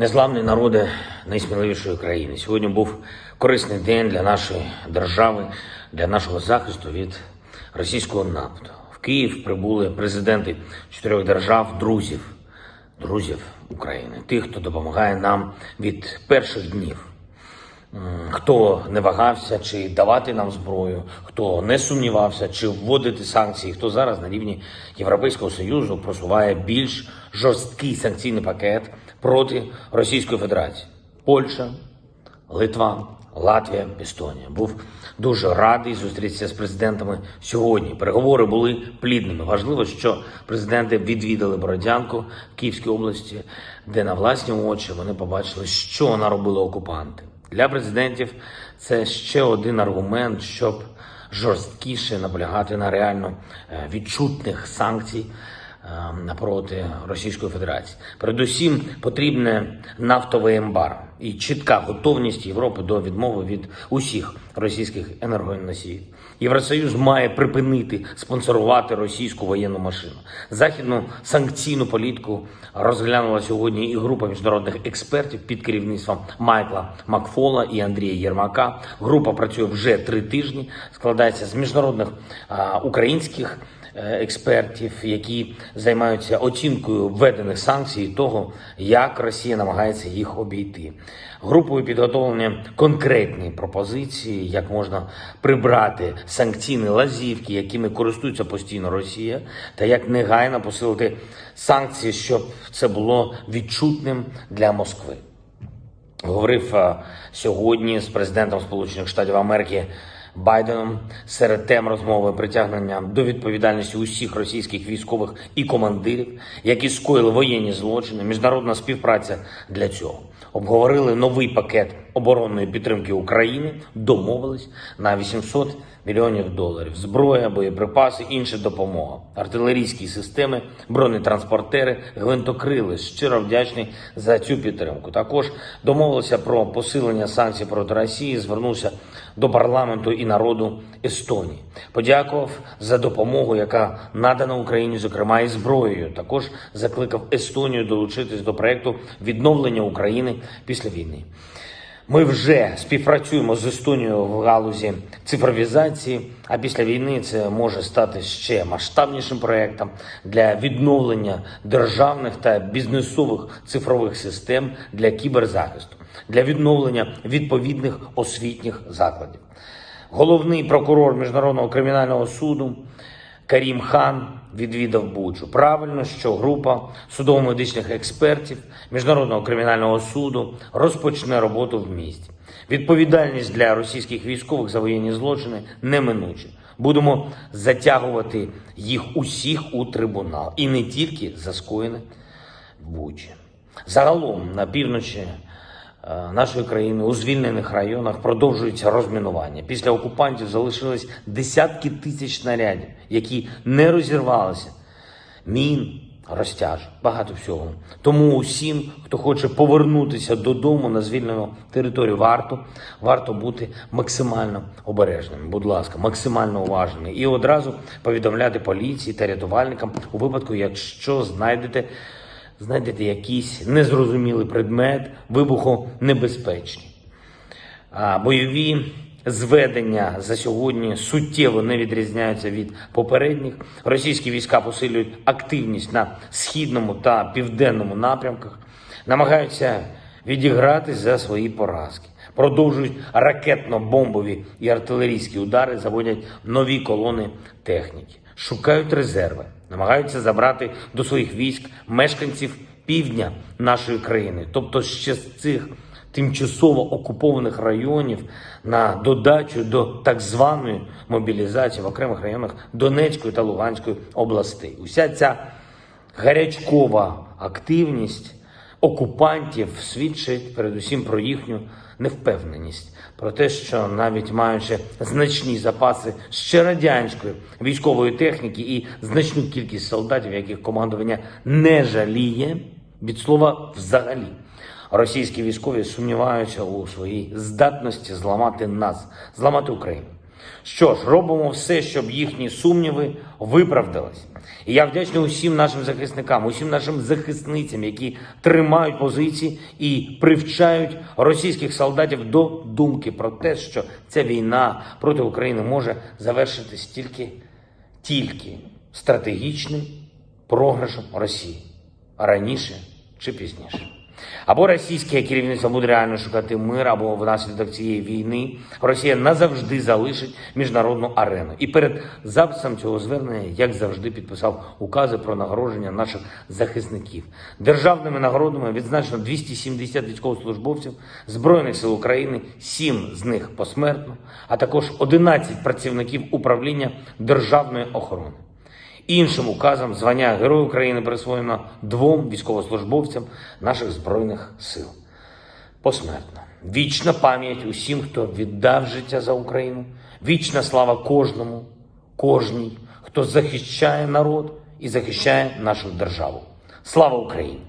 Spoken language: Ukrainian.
Незламний народи найсміливішої країни. Сьогодні був корисний день для нашої держави, для нашого захисту від російського нападу. В Київ прибули президенти чотирьох держав, друзів, друзів України, тих, хто допомагає нам від перших днів. Хто не вагався, чи давати нам зброю, хто не сумнівався, чи вводити санкції, хто зараз на рівні Європейського Союзу просуває більш жорсткий санкційний пакет проти Російської Федерації. Польща, Литва, Латвія, Естонія. Був дуже радий зустрітися з президентами сьогодні. Переговори були плідними. Важливо, що президенти відвідали Бородянку в Київській області, де на власні очі вони побачили, що наробили окупанти. Для президентів це ще один аргумент, щоб жорсткіше наполягати на реально е, відчутних санкцій е, напроти Російської Федерації. Передусім потрібне нафтове ембарго і чітка готовність Європи до відмови від усіх російських енергоносіїв. Євросоюз має припинити спонсорувати російську воєнну машину. Західну санкційну політику розглянула сьогодні і група міжнародних експертів під керівництвом Майкла Макфола і Андрія Єрмака. Група працює вже три тижні, складається з міжнародних а, українських е, експертів, які займаються оцінкою введених санкцій того, як Росія намагається їх обійти. Групою підготовлені конкретні пропозиції, як можна прибрати санкційні лазівки, якими користується постійно Росія, та як негайно посилити санкції, щоб це було відчутним для Москви. Говорив е, сьогодні з президентом Сполучених Штатів Америки Байденом серед тем розмови притягнення до відповідальності усіх російських військових і командирів, які скоїли воєнні злочини, міжнародна співпраця для цього. Обговорили новий пакет оборонної підтримки України, домовились на 800 мільйонів доларів. Зброя, боєприпаси, інша допомога, артилерійські системи, бронетранспортери, гвинтокрили. Щиро вдячний за цю підтримку. Також домовилися про посилення санкцій проти Росії. Звернувся до парламенту і народу Естонії. Подякував за допомогу, яка надана Україні, зокрема і зброєю. Також закликав Естонію долучитись до проекту відновлення України після війни. Ми вже співпрацюємо з Естонією в галузі цифровізації, а після війни це може стати ще масштабнішим проектом для відновлення державних та бізнесових цифрових систем для кіберзахисту, для відновлення відповідних освітніх закладів. Головний прокурор Міжнародного кримінального суду Карім Хан відвідав Бучу. Правильно, що група судово-медичних експертів Міжнародного кримінального суду розпочне роботу в місті. Відповідальність для російських військових за воєнні злочини неминуча. Будемо затягувати їх усіх у трибунал і не тільки за скоєне в Бучі. Загалом на півночі нашої країни у звільнених районах продовжується розмінування. Після окупантів залишились десятки тисяч снарядів, які не розірвалися. Мін, розтяж, багато всього. Тому усім, хто хоче повернутися додому на звільнену територію, варто, варто бути максимально обережним. Будь ласка, максимально уважними. І одразу повідомляти поліції та рятувальникам у випадку, якщо знайдете знайдете якийсь незрозумілий предмет, вибухонебезпечні. Бойові зведення за сьогодні суттєво не відрізняються від попередніх. Російські війська посилюють активність на східному та південному напрямках, намагаються відіграти за свої поразки. Продовжують ракетно-бомбові і артилерійські удари, заводять нові колони техніки, шукають резерви, намагаються забрати до своїх військ мешканців півдня нашої країни, тобто ще з цих тимчасово окупованих районів на додачу до так званої мобілізації в окремих районах Донецької та Луганської областей. Уся ця гарячкова активність окупантів свідчить передусім про їхню невпевненість, про те, що навіть маючи значні запаси ще радянської військової техніки і значну кількість солдатів, яких командування не жаліє, від слова взагалі. Російські військові сумніваються у своїй здатності зламати нас, зламати Україну. Що ж, робимо все, щоб їхні сумніви виправдались. І я вдячний усім нашим захисникам, усім нашим захисницям, які тримають позиції і привчають російських солдатів до думки про те, що ця війна проти України може завершитись тільки, тільки стратегічним програшем Росії раніше чи пізніше. Або російське керівництво буде реально шукати мир, або внаслідок цієї війни Росія назавжди залишить міжнародну арену. І перед записом цього звернення, як завжди, підписав укази про нагородження наших захисників. Державними нагородами відзначено 270 військовослужбовців Збройних сил України, 7 з них посмертно, а також 11 працівників управління державної охорони. Іншим указом звання Герою України присвоєно двом військовослужбовцям наших збройних сил. Посмертно. Вічна пам'ять усім, хто віддав життя за Україну. Вічна слава кожному, кожній, хто захищає народ і захищає нашу державу. Слава Україні!